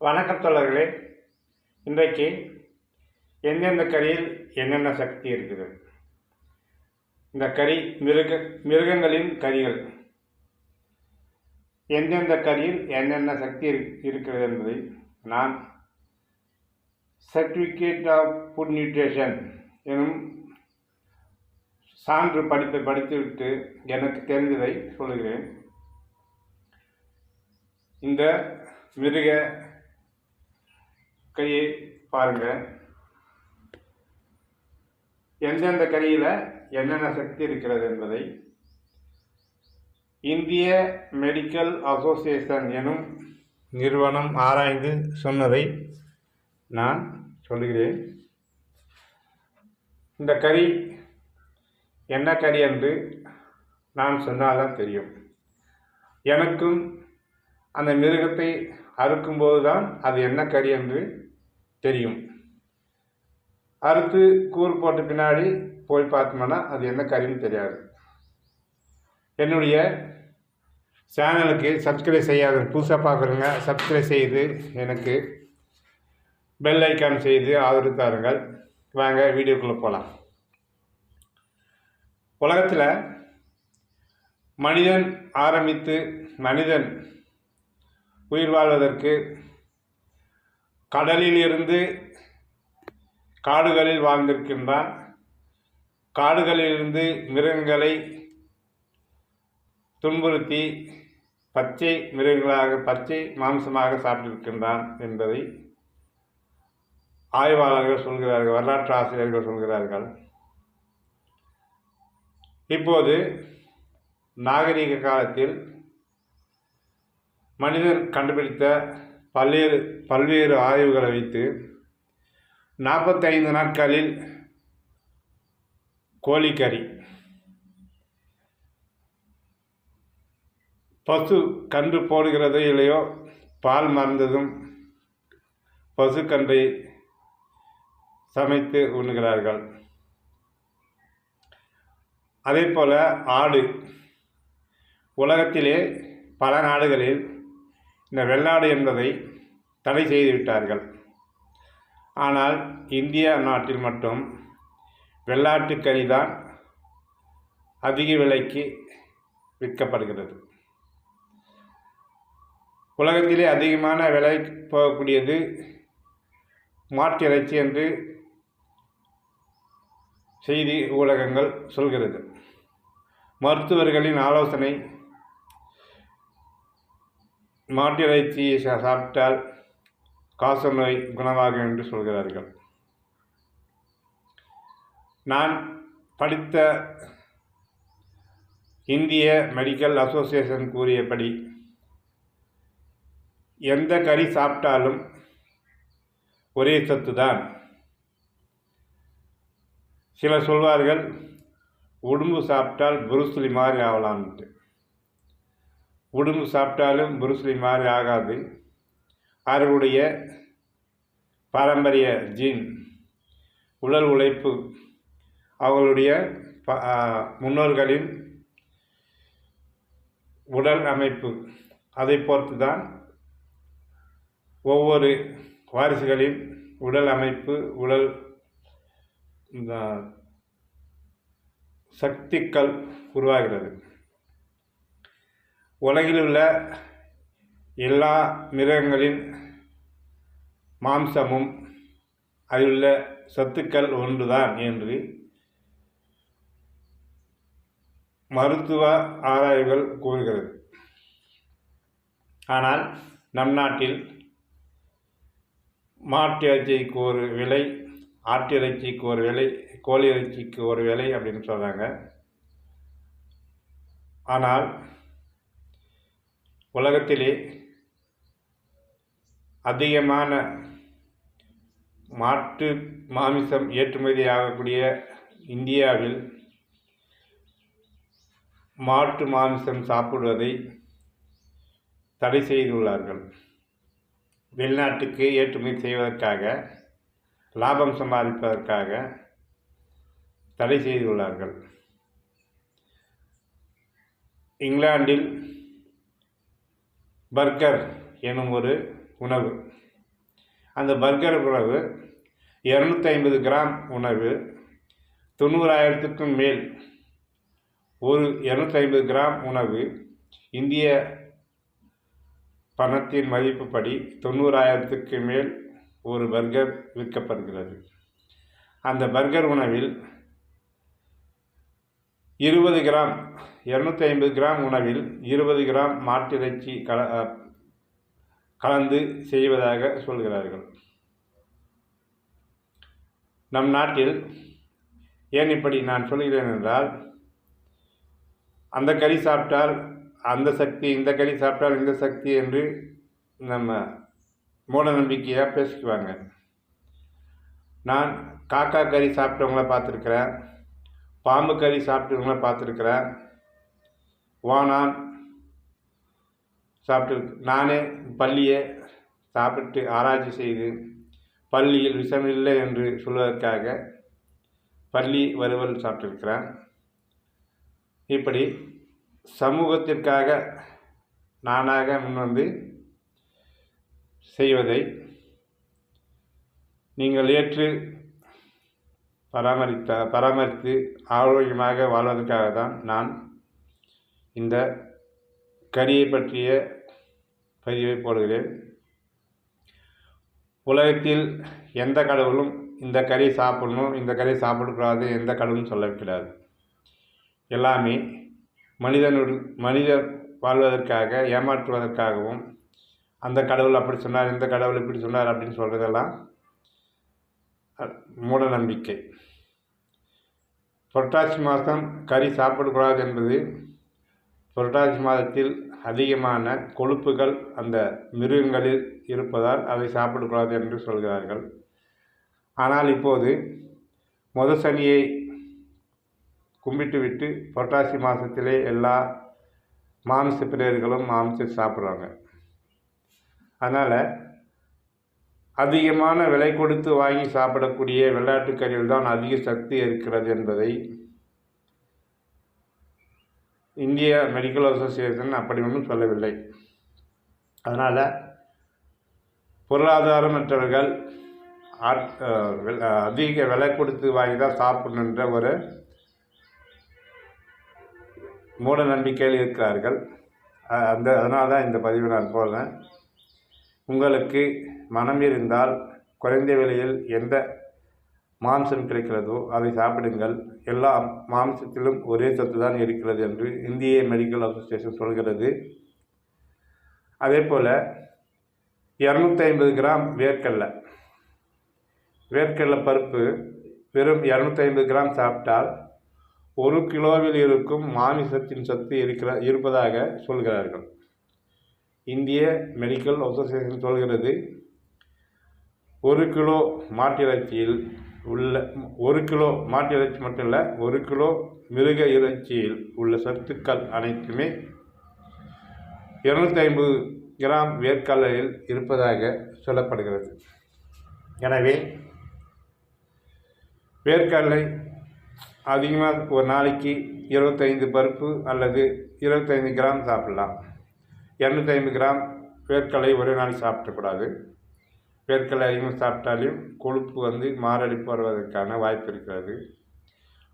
வணக்கம் தோழர்களே. இன்றைக்கு எந்தெந்த கறியில் என்னென்ன சக்தி இருக்குது இந்த கறி மிருக மிருகங்களின் கறிகள் எந்தெந்த கறியில் என்னென்ன சக்தி இருக்கிறது என்பதை நான் சர்டிஃபிகேட் ஆஃப் ஃபுட் நியூட்ரிஷன் எனும் சான்று படிப்பை படித்துவிட்டு எனக்கு தெரிந்ததை சொல்கிறேன். இந்த மிருக கையை பாருங்கள் எந்தெந்த கையில் என்னென்ன சக்தி இருக்கிறது என்பதை இந்திய மெடிக்கல் அசோசியேஷன் எனும் நிறுவனம் ஆராய்ந்து சொன்னதை நான் சொல்கிறேன் இந்த கறி என்ன கறி என்று நான் சொன்னால்தான் தெரியும். எனக்கும் அந்த மிருகத்தை அறுக்கும்போது தான் அது என்ன கறி என்று தெரியும். அறுத்து கூறு போட்ட பின்னாடி போய் பார்த்தோம்னா அது என்ன கறின்னு தெரியாது. என்னுடைய சேனலுக்கு சப்ஸ்கிரைப் செய்யாத புதுசாக பார்க்குறவங்க சப்ஸ்கிரைப் செய்து எனக்கு பெல் ஐக்கான் செய்து ஆதரவு தாருங்கள். வாங்க வீடியோக்குள்ளே போகலாம் உலகத்தில் மனிதன் ஆரம்பித்து மனிதன் உயிர் வாழ்வதற்கு கடலில் இருந்து காடுகளில் வாழ்ந்திருக்கின்றான். காடுகளிலிருந்து மிருகங்களை துன்புறுத்தி பச்சை மிருகங்களாக பச்சை மாம்சமாக சாப்பிட்டிருக்கின்றான் என்பதை ஆய்வாளர்கள் சொல்கிறார்கள் வரலாற்று ஆசிரியர்கள் சொல்கிறார்கள். இப்போது நாகரிக காலத்தில் மனிதன் கண்டுபிடித்த பல்வேறு பல்வேறு ஆய்வுகளை வைத்து நாற்பத்தைந்து நாட்களில் கோழிக்கறி பசு கன்று போடுகிறதோ இல்லையோ பால் மறந்ததும் பசுக்கன்றை சமைத்து உண்ணுகிறார்கள். அதே போல் ஆடு. உலகத்திலே பல நாடுகளில் இந்த வெள்ளாடு என்பதை தடை செய்து விட்டார்கள். ஆனால் இந்தியா நாட்டில் மட்டும் வெள்ளாட்டுக்கறி தான் அதிக விலைக்கு விற்கப்படுகிறது. உலகத்திலே அதிகமான விலை போகக்கூடியது மாட்டிறைச்சி என்று செய்தி ஊடகங்கள் சொல்கிறது. மருத்துவர்களின் ஆலோசனை மாட்டிறைச்சி சாப்பிட்டால் காசநோய் குணமாகும் என்று சொல்கிறார்கள். நான் படித்த இந்திய மெடிக்கல் அசோசியேஷன் கூறியபடி எந்த கறி சாப்பிட்டாலும் ஒரே சத்து தான் சிலர் சொல்வார்கள் உடும்பு சாப்பிட்டால் புருஸ்லி மாதிரி ஆகலான்ட்டு உடும்பு சாப்பிட்டாலும் புருஸ்லி மாதிரி ஆகாது. அவர்களுடைய பாரம்பரிய ஜீன் உடல் உழைப்பு அவர்களுடைய ப- முன்னோர்களின் உடல் அமைப்பு அதை பொறுத்து தான் ஒவ்வொரு வாரிசுகளின் உடல் அமைப்பு உடல் இந்த சக்திகள் உருவாகிறது. உலகிலுள்ள எல்லா மிருகங்களின் மாம்சமும் அதிலுள்ள சத்துக்கள் ஒன்றுதான் என்று மருத்துவ ஆராய்வுகள் கூறுகிறது. ஆனால் நம் நாட்டில் மாட்டு இறைச்சிக்கு ஒரு விலை ஆட்டு இறைச்சிக்கு ஒரு விலை கோழி இறைச்சிக்கு ஒரு விலை அப்படின்னு சொல்கிறாங்க ஆனால் உலகத்திலே அதிகமான மாட்டு மாமிசம் ஏற்றுமதி ஆகக்கூடிய இந்தியாவில் மாட்டு மாமிசம் சாப்பிடுவதை தடை செய்துள்ளார்கள். வெளிநாட்டுக்கு ஏற்றுமதி செய்வதற்காக லாபம் சம்பாதிப்பதற்காக தடை செய்துள்ளார்கள். இங்கிலாந்தில் பர்கர் எனும் ஒரு உணவு. அந்த பர்கர் உணவு இரநூத்தி ஐம்பது கிராம் உணவு தொண்ணூறாயிரத்துக்கும் மேல் ஒரு இரநூத்தி ஐம்பது கிராம் உணவு இந்திய பணத்தின் மதிப்புப்படி தொண்ணூறாயிரத்துக்கு மேல் ஒரு பர்கர் விற்கப்படுகிறது. அந்த பர்கர் உணவில் இருபது கிராம் இரநூத்தி ஐம்பது கிராம் உணவில் இருபது கிராம் மாட்டிறைச்சி கல கலந்து செய்வதாக சொல்கிறார்கள். நம் நாட்டில் ஏன் இப்படி நான் சொல்கிறேன் என்றால் அந்த கறி சாப்பிட்டால் அந்த சக்தி இந்த கறி சாப்பிட்டால் இந்த சக்தி என்று நம்ம மூட நம்பிக்கையாக பேசிக்குவாங்க. நான் காக்கா கறி சாப்பிட்டவங்கள பார்த்துருக்குறேன் பாம்பு கறி சாப்பிட்டவங்கள பார்த்துருக்குறேன் ஓனான் சாப்பிட்டு நானே பள்ளியை சாப்பிட்டு ஆராய்ச்சி செய்து பள்ளியில் விஷமில்லை என்று சொல்வதற்காக பள்ளி வறுவல் சாப்பிட்டிருக்கிறேன். இப்படி சமூகத்திற்காக நானாக முன்வந்து செய்வதை நீங்கள் ஏற்று பராமரித்த பராமரித்து ஆரோக்கியமாக வாழ்வதற்காக தான் நான் இந்த கரியை பற்றிய பதிவை போடுகிறேன். உலகத்தில் எந்த கடவுளும் இந்த கறி சாப்பிடணும் இந்த கறி சாப்பிடக்கூடாது எந்த கடவுளும் சொல்லக்கூடாது எல்லாமே மனிதனுடன் மனிதர் வாழ்வதற்காக ஏமாற்றுவதற்காகவும் அந்த கடவுள் அப்படி சொன்னார் இந்த கடவுள் இப்படி சொன்னார் அப்படின்னு சொல்கிறதெல்லாம் மூட நம்பிக்கை. புரட்டாசி மாதம் கறி சாப்பிடக்கூடாது என்பது புரட்டாசி மாதத்தில் அதிகமான கொழுப்புகள் அந்த மிருகங்களில் இருப்பதால் அதை சாப்பிடக்கூடாது என்று சொல்கிறார்கள். ஆனால் இப்போது முத சனியை கும்பிட்டுவிட்டு புரட்டாசி மாதத்திலே எல்லா மாமிச பிரியர்களும் மாமிசம் சாப்பிட்றாங்க. அதனால் அதிகமான விலை கொடுத்து வாங்கி சாப்பிடக்கூடிய விளையாட்டுக்கறியில் தான் அதிக சக்தி இருக்கிறது என்பதை இந்திய மெடிக்கல் அசோசியேஷன் அப்படி ஒன்றும் சொல்லவில்லை. அதனால் பொருளாதாரமற்றவர்கள் அதிக விலை கொடுத்து வாங்கி தான் சாப்பிடணுன்ற ஒரு மூட நம்பிக்கையில் இருக்கிறார்கள். அந்த அதனால் தான் இந்த பதிவை நான் போடுறேன். உங்களுக்கு மனம் இருந்தால் குறைந்த விலையில் எந்த மாம்சம் கிடைக்கிறதோ அதை சாப்பிடுங்கள். எல்லா மாம்சத்திலும் ஒரே சத்து தான் இருக்கிறது என்று இந்திய மெடிக்கல் அசோசியேஷன் சொல்கிறது. அதே போல் இரநூத்தி ஐம்பது கிராம் வேர்க்கடலை. வேர்க்கடலை பருப்பு வெறும் இரநூத்தி ஐம்பது கிராம் சாப்பிட்டால் ஒரு கிலோவில் இருக்கும் மாமிசத்தின் சத்து இருக்கிற இருப்பதாக சொல்கிறார்கள். இந்திய மெடிக்கல் அசோசியேஷன் சொல்கிறது ஒரு கிலோ மாட்டிறைச்சியில் உள்ள ஒரு கிலோ மாட்டு இறைச்சி மட்டும் இல்லை ஒரு கிலோ மிருக இறைச்சியில் உள்ள சத்துக்கள் அனைத்துமே இருநூத்தி ஐம்பது கிராம் வேர்க்கடலையில் இருப்பதாக சொல்லப்படுகிறது. எனவே வேர்க்கடலை அதிகமாக ஒரு நாளைக்கு இருபத்தைந்து பருப்பு அல்லது இருபத்தைந்து கிராம் சாப்பிட்லாம். இரநூத்தி ஐம்பது கிராம் வேர்க்கடலை ஒரே நாளைக்கு சாப்பிடக்கூடாது. வேர்க்கடலை அதிகமாக சாப்பிட்டாலும் கொழுப்பு வந்து மாரடைப்பு வருவதற்கான வாய்ப்பு இருக்கிறது.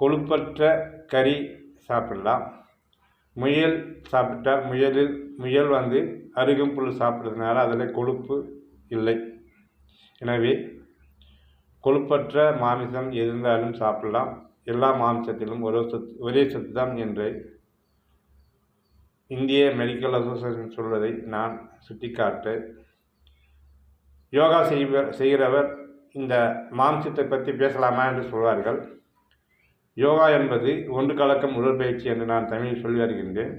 கொழுப்பற்ற கறி சாப்பிடலாம். முயல் சாப்பிட்டால் முயலில் முயல் வந்து அருகம்புல் சாப்பிட்றதுனால அதில் கொழுப்பு இல்லை. எனவே கொழுப்பற்ற மாமிசம் இருந்தாலும் சாப்பிடலாம். எல்லா மாமிசத்திலும் ஒரே சத்து ஒரே சத்து தான் என்று இந்திய மெடிக்கல் அசோசியேஷன் சொல்வதை நான் சுட்டிக்காட்டு யோகா செய்வ செய்கிறவர் இந்த மாம்சத்தை பற்றி பேசலாமா என்று சொல்வார்கள். யோகா என்பது ஒன்று கலக்கும் உடற்பயிற்சி என்று நான் தமிழில் சொல்லி வருகின்றேன்.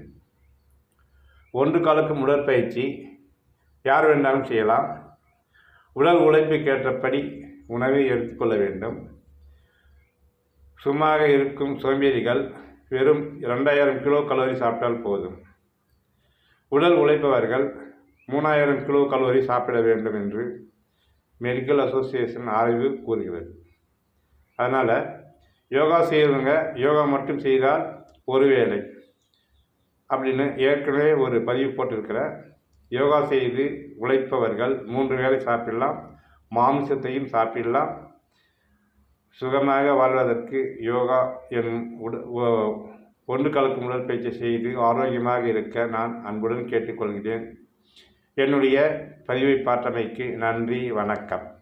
ஒன்று கலக்கும் உடற்பயிற்சி யார் வேண்டாலும் செய்யலாம். உடல் உழைப்புக்கேற்றபடி உணவை எடுத்துக்கொள்ள வேண்டும். சும்மாக இருக்கும் சோம்பேறிகள் வெறும் ரெண்டாயிரம் கிலோ கலோரி சாப்பிட்டால் போதும். உடல் உழைப்பவர்கள் மூணாயிரம் கிலோ கலோரி சாப்பிட வேண்டும் என்று மெடிக்கல் அசோசியேஷன் ஆய்வு கூறுகிறது. அதனால் யோகா செய்கிறவங்க யோகா மட்டும் செய்தால் ஒரு வேலை அப்படின்னு ஏற்கனவே ஒரு பதிவு போட்டிருக்கிற யோகா செய்து உழைப்பவர்கள் மூன்று வேலை சாப்பிடலாம் மாமிசத்தையும் சாப்பிடலாம் சுகமாக வாழ்வதற்கு யோகா எனும் உட ஒன்று கலக்கும் உடற்பயிற்சி செய்து ஆரோக்கியமாக இருக்க நான் அன்புடன் கேட்டுக்கொள்கிறேன். என்னுடைய பதிவை பார்த்தமைக்கு நன்றி வணக்கம்.